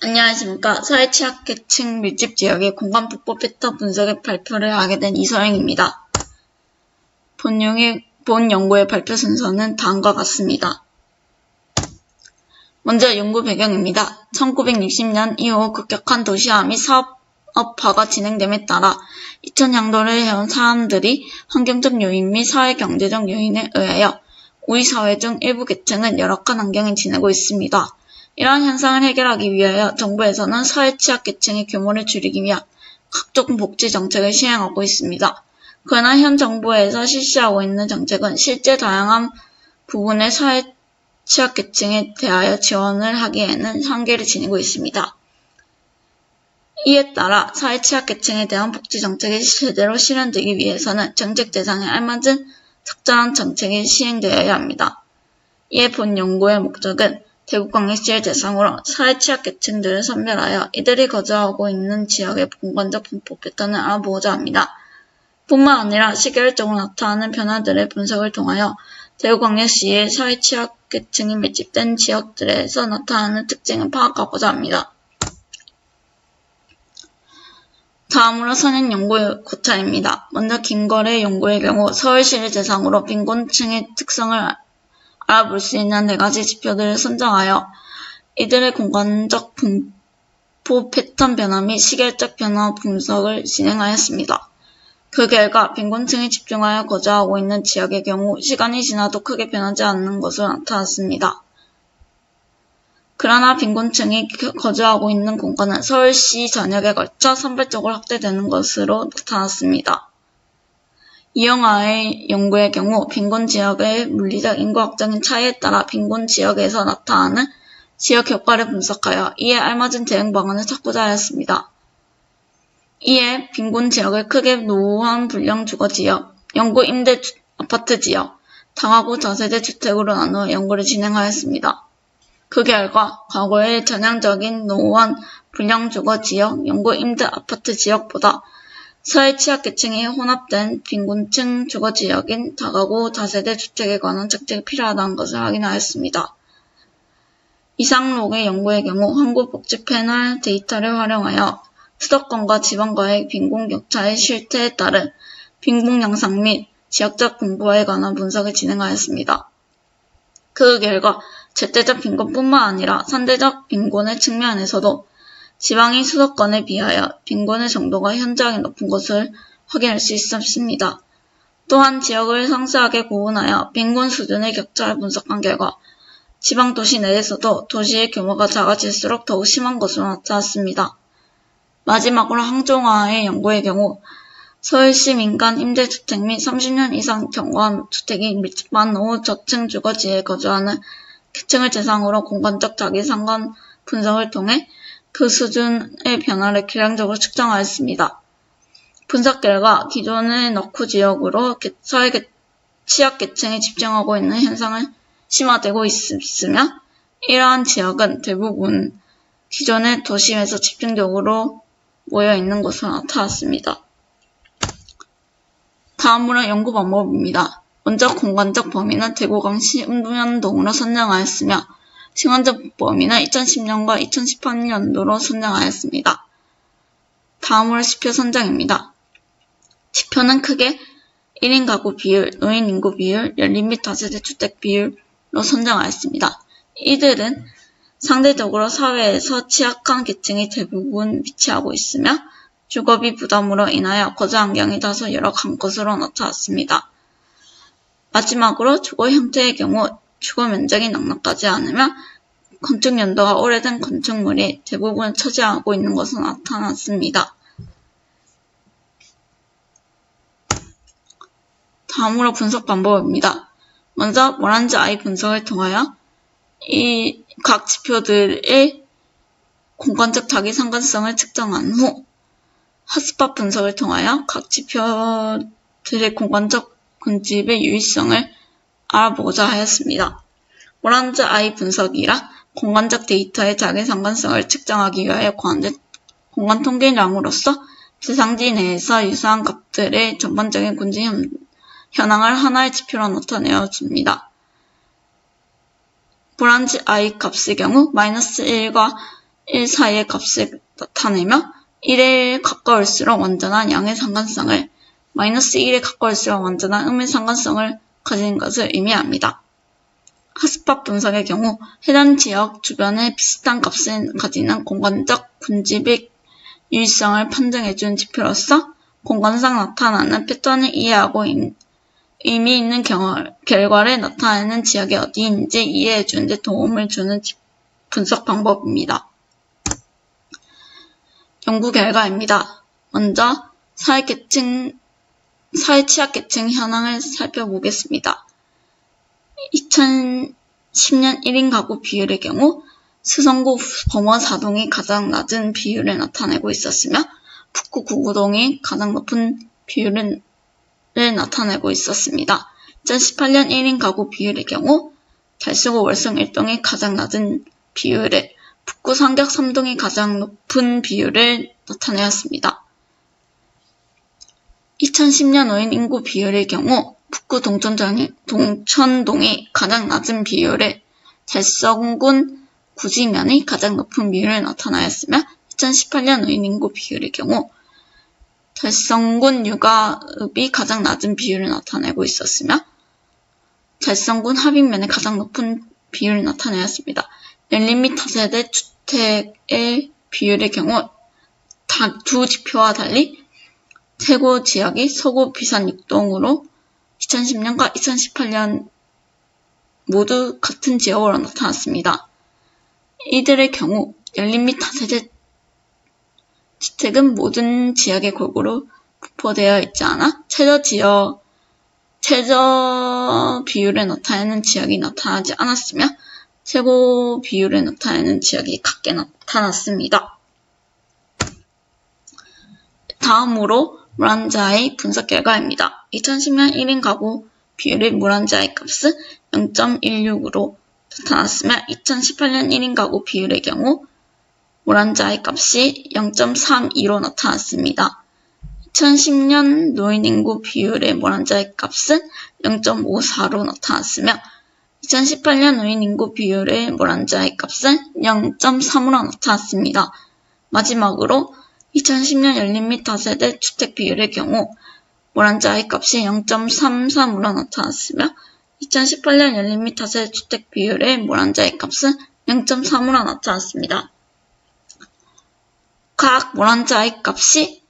안녕하십니까. 사회 취약계층 밀집 지역의 공간 북보 패턴 분석의 발표를 하게 된 이서영입니다. 본, 용의, 본 연구의 발표 순서는 다음과 같습니다. 먼저 연구 배경입니다. 1960년 이후 급격한 도시화 및 사업화가 진행됨에 따라 2000년도를 해온 사람들이 환경적 요인 및 사회 경제적 요인에 의하여 우리 사회 중 일부 계층은 열악한 환경에 지내고 있습니다. 이러한 현상을 해결하기 위하여 정부에서는 사회 취약계층의 규모를 줄이기 위한 각종 복지 정책을 시행하고 있습니다. 그러나 현 정부에서 실시하고 있는 정책은 실제 다양한 부분의 사회 취약계층에 대하여 지원을 하기에는 한계를 지니고 있습니다. 이에 따라 사회 취약계층에 대한 복지 정책이 제대로 실현되기 위해서는 정책 대상에 알맞은 적절한 정책이 시행되어야 합니다. 이에 본 연구의 목적은 대구광역시를 대상으로 사회 취약계층들을 선별하여 이들이 거주하고 있는 지역의 공간적 분포 패턴을 알아보고자 합니다. 뿐만 아니라 시계열적으로 나타나는 변화들의 분석을 통하여 대구광역시의 사회 취약계층이 밀집된 지역들에서 나타나는 특징을 파악하고자 합니다. 다음으로 선행 연구의 고찰입니다. 먼저 김거래 연구의 경우 서울시를 대상으로 빈곤층의 특성을 알아볼 수 있는 네 가지 지표들을 선정하여 이들의 공간적 분포 패턴 변화 및 시계적 변화 분석을 진행하였습니다. 그 결과 빈곤층이 집중하여 거주하고 있는 지역의 경우 시간이 지나도 크게 변하지 않는 것으로 나타났습니다. 그러나 빈곤층이 거주하고 있는 공간은 서울시 전역에 걸쳐 선별적으로 확대되는 것으로 나타났습니다. 이영하의 연구의 경우 빈곤 지역의 물리적 인구학적인 차이에 따라 빈곤 지역에서 나타나는 지역 효과를 분석하여 이에 알맞은 대응 방안을 찾고자 하였습니다. 이에 빈곤 지역을 크게 노후한 불량 주거 지역, 연구 임대 아파트 지역, 다가구 저세대 주택으로 나누어 연구를 진행하였습니다. 그 결과 과거의 전향적인 노후한 불량 주거 지역, 연구 임대 아파트 지역보다 사회 취약계층이 혼합된 빈곤층 주거지역인 다가구 다세대 주택에 관한 정책이 필요하다는 것을 확인하였습니다. 이상록의 연구의 경우 한국복지 패널 데이터를 활용하여 수도권과 지방과의 빈곤 격차의 실태에 따른 빈곤 양상 및 지역적 분포에 관한 분석을 진행하였습니다. 그 결과 절대적 빈곤뿐만 아니라 산대적 빈곤의 측면에서도 지방인 수도권에 비하여 빈곤의 정도가 현저하게 높은 것을 확인할 수 있었습니다. 또한 지역을 상세하게 구분하여 빈곤 수준의 격차를 분석한 결과 지방 도시 내에서도 도시의 규모가 작아질수록 더욱 심한 것으로 나타났습니다. 마지막으로 항종화의 연구의 경우 서울시 민간 임대주택 및 30년 이상 경과한 주택이 밀집한 노후 저층 주거지에 거주하는 계층을 대상으로 공간적 자기상관 분석을 통해 그 수준의 변화를 계량적으로 측정하였습니다. 분석 결과 기존의 너쿠 지역으로 사회 취약 계층에 집중하고 있는 현상은 심화되고 있으며 이러한 지역은 대부분 기존의 도심에서 집중적으로 모여 있는 것으로 나타났습니다. 다음으로 연구 방법입니다. 먼저 공간적 범위는 대구광시 운동현동으로 선정하였으며 시간적 범위는 2010년과 2018년도로 선정하였습니다. 다음으로 지표 선정입니다. 지표는 크게 1인 가구 비율, 노인 인구 비율, 연립 및 다세대 주택 비율로 선정하였습니다. 이들은 상대적으로 사회에서 취약한 계층이 대부분 위치하고 있으며 주거비 부담으로 인하여 거주 환경이 다소 열악한 것으로 나타났습니다. 마지막으로 주거 형태의 경우 주거 면적이 넉넉하지 않으며 건축 연도가 오래된 건축물이 대부분 차지하고 있는 것으로 나타났습니다. 다음으로 분석 방법입니다. 먼저 모란지 아이 분석을 통하여 이 각 지표들의 공간적 자기 상관성을 측정한 후 핫스팟 분석을 통하여 각 지표들의 공간적 군집의 유의성을 알아보고자 하였습니다. 오란지 아이 분석이라 공간적 데이터의 자기 상관성을 측정하기 위하여 공간 통계량으로서 대상지 내에서 유사한 값들의 전반적인 군지 현황을 하나의 지표로 나타내어 줍니다. 브란지 i 값의 경우 마이너스 1과 1 사이의 값을 나타내며 1에 가까울수록 완전한 양의 상관성을 마이너스 1에 가까울수록 완전한 음의 상관성을 가진 것을 의미합니다. 핫스팟 분석의 경우 해당 지역 주변에 비슷한 값을 가지는 공간적 군집의 유일성을 판정해준 지표로서 공간상 나타나는 패턴을 이해하고 의미 있는 결과를 나타내는 지역이 어디인지 이해해 주는 데 도움을 주는 분석 방법입니다. 연구 결과입니다. 먼저 사회계층, 사회취약 계층 현황을 살펴보겠습니다. 2010년 1인 가구 비율의 경우 수성구 범어 4동이 가장 낮은 비율을 나타내고 있었으며 북구 구구동이 가장 높은 비율을 나타내고 있었습니다. 2018년 1인 가구 비율의 경우 달수구 월성 1동이 가장 낮은 비율을 북구 상격 3동이 가장 높은 비율을 나타내었습니다. 2010년 노인 인구 비율의 경우 북구 동천동이, 동천동이 가장 낮은 비율을 달성군 구지면이 가장 높은 비율을 나타나였으며 2018년 노인 인구 비율의 경우 달성군 육아읍이 가장 낮은 비율을 나타내고 있었으며 달성군 합인면의 가장 높은 비율을 나타내었습니다. 1리미터 세대 주택의 비율의 경우 두 지표와 달리 최고 지역이 서구 비산 6동으로 2010년과 2018년 모두 같은 지역으로 나타났습니다. 이들의 경우 1리미터 세대 주택은 모든 지역에 골고루 분포되어 있지 않아 최저 지역, 최저 비율을 나타내는 지역이 나타나지 않았으며 최고 비율을 나타내는 지역이 같게 나타났습니다. 다음으로 물안자의 분석 결과입니다. 2010년 1인 가구 비율의 물안자의 값은 0.16으로 나타났으며 2018년 1인 가구 비율의 경우 모란자의 값이 0.32로 나타났습니다. 2010년 노인 인구 비율의 모란자의 값은 0.54로 나타났으며 2018년 노인 인구 비율의 모란자의 값은 0.3으로 나타났습니다. 마지막으로 2010년 열린미터 세대 주택 비율의 경우 모란자의 값이 0.33으로 나타났으며 2018년 열린미터 세대 주택 비율의 모란자의 값은 0.3으로 나타났습니다. 각 모란자의 값이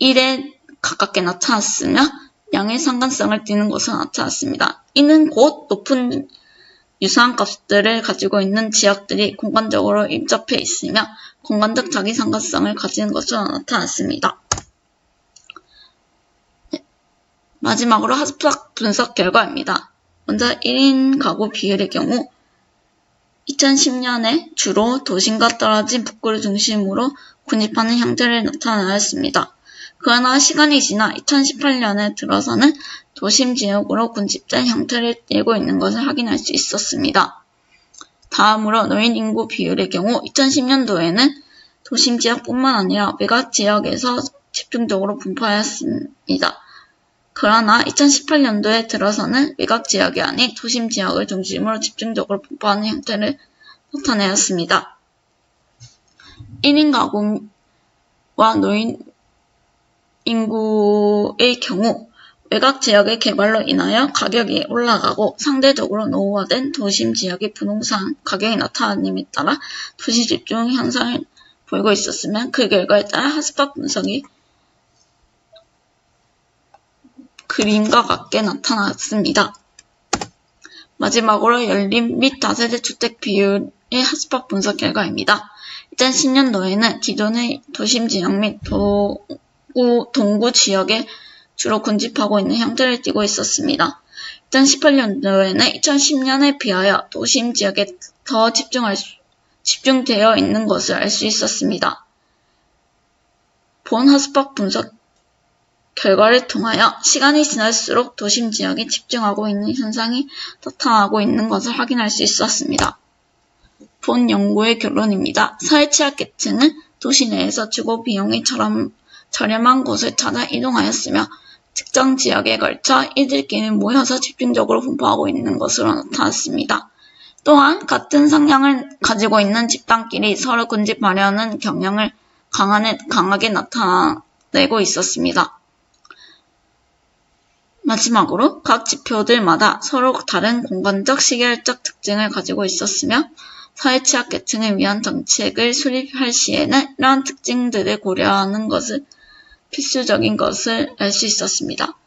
1에 가깝게 나타났으며 양의 상관성을 띠는 것으로 나타났습니다. 이는 곧 높은 유사한 값들을 가지고 있는 지역들이 공간적으로 인접해 있으며 공간적 자기상관성을 가지는 것으로 나타났습니다. 네. 마지막으로 하스팍 분석 결과입니다. 먼저 1인 가구 비율의 경우 2010년에 주로 도심과 떨어진 북구를 중심으로 군집하는 형태를 나타나였습니다. 그러나 시간이 지나 2018년에 들어서는 도심 지역으로 군집된 형태를 띠고 있는 것을 확인할 수 있었습니다. 다음으로 노인 인구 비율의 경우 2010년도에는 도심 지역뿐만 아니라 외곽 지역에서 집중적으로 분포하였습니다. 그러나 2018년도에 들어서는 외곽 지역이 아닌 도심 지역을 중심으로 집중적으로 분포하는 형태를 나타내었습니다. 1인 가구와 노인 인구의 경우 외곽 지역의 개발로 인하여 가격이 올라가고 상대적으로 노후화된 도심 지역의 부동산 가격이 나타남에 따라 도시 집중 현상을 보이고 있었으면 그 결과에 따라 핫스팟 분석이 그림과 같게 나타났습니다. 마지막으로 열린 및 다세대 주택 비율의 핫스팟 분석 결과입니다. 2010년도에는 기존의 도심 지역 및 도구, 동구 지역에 주로 군집하고 있는 형태를 띠고 있었습니다. 2018년도에는 2010년에 비하여 도심 지역에 더 집중할 수, 집중되어 있는 것을 알 수 있었습니다. 본 핫스팟 분석 결과를 통하여 시간이 지날수록 도심 지역에 집중하고 있는 현상이 나타나고 있는 것을 확인할 수 있었습니다. 본 연구의 결론입니다. 사회 취약계층은 도시 내에서 주거 비용이 저렴, 저렴한 곳을 찾아 이동하였으며 특정 지역에 걸쳐 이들끼리 모여서 집중적으로 분포하고 있는 것으로 나타났습니다. 또한 같은 성향을 가지고 있는 집단끼리 서로 군집하려는 경향을 강하게, 나타내고 있었습니다. 마지막으로 각 지표들마다 서로 다른 공간적 시계열적 특징을 가지고 있었으며 사회 취약계층을 위한 정책을 수립할 시에는 이러한 특징들을 고려하는 것을 필수적인 것을 알 수 있었습니다.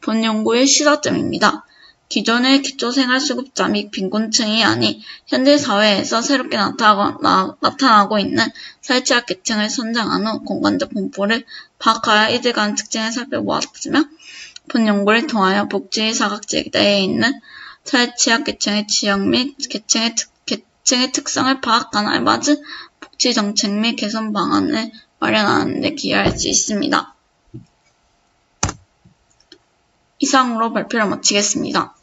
본 연구의 시사점입니다. 기존의 기초생활수급자 및 빈곤층이 아닌 현대 사회에서 새롭게 나타나고, 나, 있는 사회취약 계층을 선정한 후 공간적 분포를 파악하여 이들 간 특징을 살펴보았으며 본 연구를 통하여 복지 사각지대에 있는 사회취약 계층의 지역 및 계층의, 특, 계층의 특성을 파악한 알맞은 복지 정책 및 개선 방안을 마련하는 데 기여할 수 있습니다. 이상으로 발표를 마치겠습니다.